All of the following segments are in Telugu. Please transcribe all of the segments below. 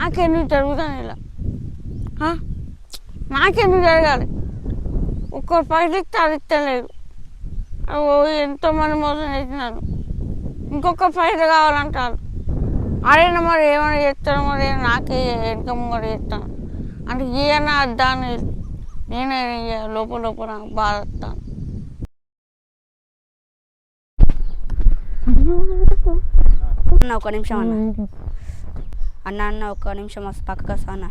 నాకెందుకు జరుగుతాను ఇలా? నాకెందుకు జరగాలి? ఒక్కరు ఇస్తలేరు ఓ ఎంతోమంది మోసం చేసినారు. ఇంకొక పైసలు కావాలంటారు. అరేనా మరి ఏమైనా చేస్తాను మరి నాకే వెనక ముంగడ చేస్తాను. అంటే ఏమైనా అద్దాన్ని నేనే ఇక లోపల లోపల నాకు బాధ వస్తాను అన్న ఒక నిమిషం అన్న. అన్న అన్న ఒక నిమిషం వస్తా పక్కకు వస్తా అన్న.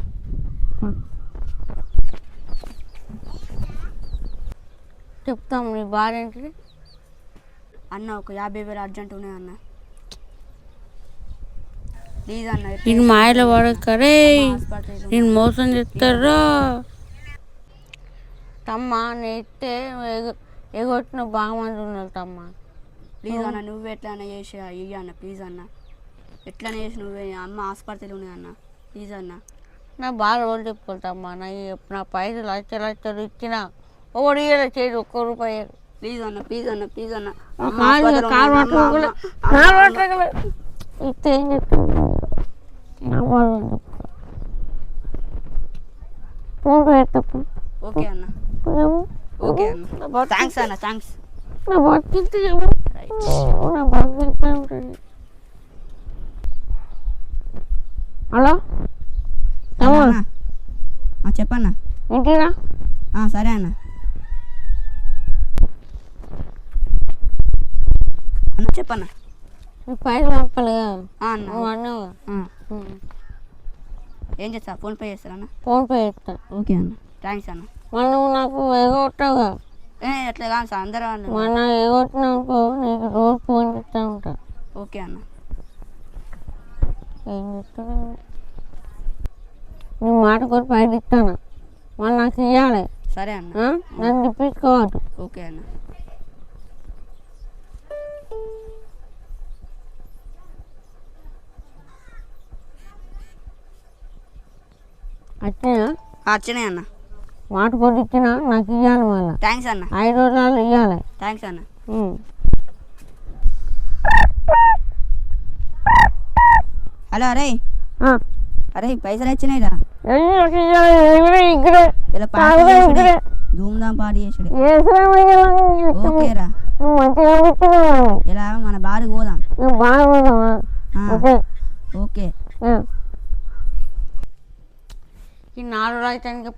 చెప్తాం నీ భార్య ఏంటిది అన్న ఒక యాభై వేలు అర్జెంట్ ఉన్నాయి అన్న. ప్లీజ్ అన్న నేను మాయలో పడకరే నేను మోసం చేస్తారా? తమ్మ నేస్తే ఎగొట్టిన బాగా మంది ఉన్నారు తమ్మ. ప్లీజ్ అన్న నువ్వు ఎట్లా అన్న చేసి ఇయ్యి అన్న ప్లీజ్ అన్న. ఎట్లనే చేసి నువ్వే? అమ్మ హాస్పిటల్ ఉన్నాయి అన్న. ప్లీజ్ అన్న. నా బాగా రోజులు చెప్పుకుంటామ్మా నా నా పైసలు లక్ష లక్షలు ఇచ్చిన ఒకటి ఇయ్యలే చేయదు ఒక్క రూపాయి. ప్లీజ్ అన్న ప్లీజ్ అన్న ప్లీజ్ అన్న. చెప్తాను పెట్టప్పుడు ఓకే అన్న. ఓకే అన్న. థ్యాంక్స్ అన్న థ్యాంక్స్ నా బతికితే చెప్పు నా బతికితే హలో? అన్న చెప్పన్న. ఆ, సరే అన్న. అన్న చెప్పన్న. పైసలు పంపాలి కదా. ఆ, అన్న. నువ్వు అన్నావు ఆ, ఏం చేస్తా ఫోన్ పే చేస్తారన్న ఫోన్ పే చేస్తా. ఓకే అన్న. థ్యాంక్స్ అన్న. నువ్వు నాకు ఎగొట్టావు ఏ అట్లా కాదు సార్. అందరూ అన్న. మన ఎగొట్టినాకో నీకు రోజు ఫోన్ చేస్తూ ఉంటా. ఓకే అన్న. ఏం చెప్తాను నీ మాట కూడా పైన ఇస్తాను. మళ్ళీ నాకు ఇవ్వాలి సరే అన్న? నన్ను తిప్పించుకోవద్దు ఓకే అన్న. వచ్చినా ఆ, వచ్చినాయి అన్న. మాట కూడా ఇచ్చినా నాకు ఇవ్వాలి మళ్ళీ. థ్యాంక్స్ అన్న. ఐదు రోజులు ఇవ్వాలి థ్యాంక్స్ అన్న. హలో అరే. అరే పైసలు వచ్చినాయిరా. ఇలా పార్టీ చేసుడే. ధూమ్ధాం పార్టీ చేసుడే ఓకేరా. ఇలా మన బారికి పోదాం. ఓకే. ఈ నాలుగు రాజధానికి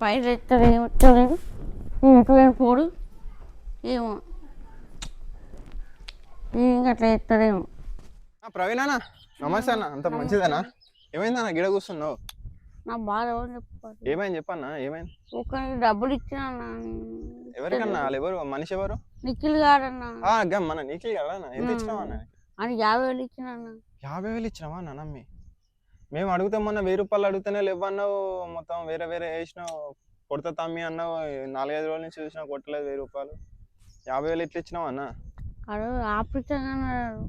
ఏమిస్తలేదు ఇటువంటి పోడు. ఏమో. ఇంకా అట్లా ఇస్తారేమో ఆ, ప్రవీణ్ అన్న. నమస్తే అన్న అంత మంచిదేనా? ఏమైందన్న గిడ కూర్చున్నావు? నా బాధ ఎవరు చెప్పుకోవాలి ఏమైంది చెప్పన్న ఏమైంది? ఒకరికి డబ్బులు ఇచ్చినా అన్న. ఎవరికన్నా వాళ్ళు ఎవరు మనిషి ఎవరు? నిఖిల్ ఆ గమ్ మన నీకే కదా అన్న? ఎంత ఇచ్చినావా అన్న అని యాభై వేలు ఇచ్చిన అన్న. యాభై వేలు ఇచ్చినావా అన్న నమ్మి? మేము అడిగితే మొన్న వెయ్యి రూపాయలు అడిగితేనే లేవన్నావు మొత్తం వేరే వేరే వేసినావు. కొడతా తమ్మి అన్నావు నాలుగైదు రోజుల నుంచి చూసినా కొట్టలేదు వెయ్యి రూపాయలు. యాభై వేలు ఎట్లా ఇచ్చినావు అన్న? అడు ఆపిస్తాను అన్నాడు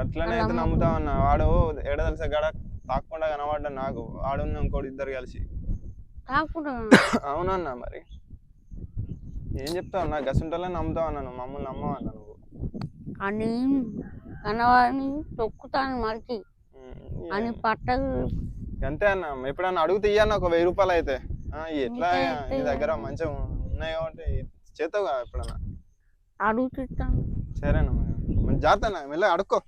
అట్లనే అయితే నమ్ముతావు అన్న వాడు ఎడ తెలిసే గడ తాకుండా కనబడ్డా నాకు. వాడు ఇంకోటి ఇద్దరు కలిసి. అవునన్నా మరి. ఏం చెప్తావు అన్న? గసుంటలే నమ్ముతావు అన్నాను మమ్మల్ని నమ్మవు అన్న నువ్వు? అని కనవాడిని తొక్కుతాను అని పట్టకు అంతే అన్న. ఎప్పుడన్నా అడుగుతే ఇయ్యన్న ఒక వెయ్యి రూపాయలు అయితే. ఎట్లా నీ దగ్గర మంచిగా ఉన్నాయి కాబట్టి చేస్తావు కదా ఎప్పుడన్నా అడుగుతాను సరేనా జాగ్రత్త మెల్లగా అడుక్కో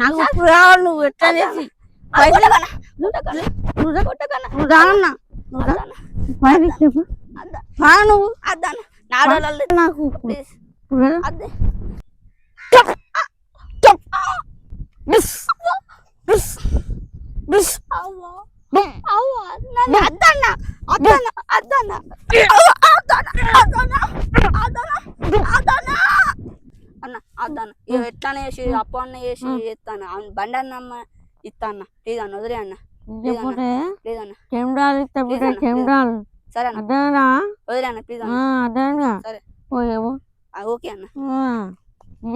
నాకు ఇప్పుడు రావాలి నువ్వు ఎట్లా చేసి నువ్వు రానన్నా నువ్వు రా. పైసలు చెప్పు రా నువ్వు నాకు అద్దన్న. ఇక ఎట్లానే చేసి అప్పు అన్న చేసి ఇస్తాను. బండి అన్న అమ్మ ఇస్తా అన్న. ప్లీజ్ అన్న. వదిలే అన్న ప్లీజ్ అన్న. సరే అన్న. వదిలే అన్న ప్లీజ్ అన్న. సరే. ఓకే అన్న.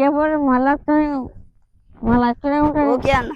ఇవ్వబోయి మళ్ళీ ఓకే అన్న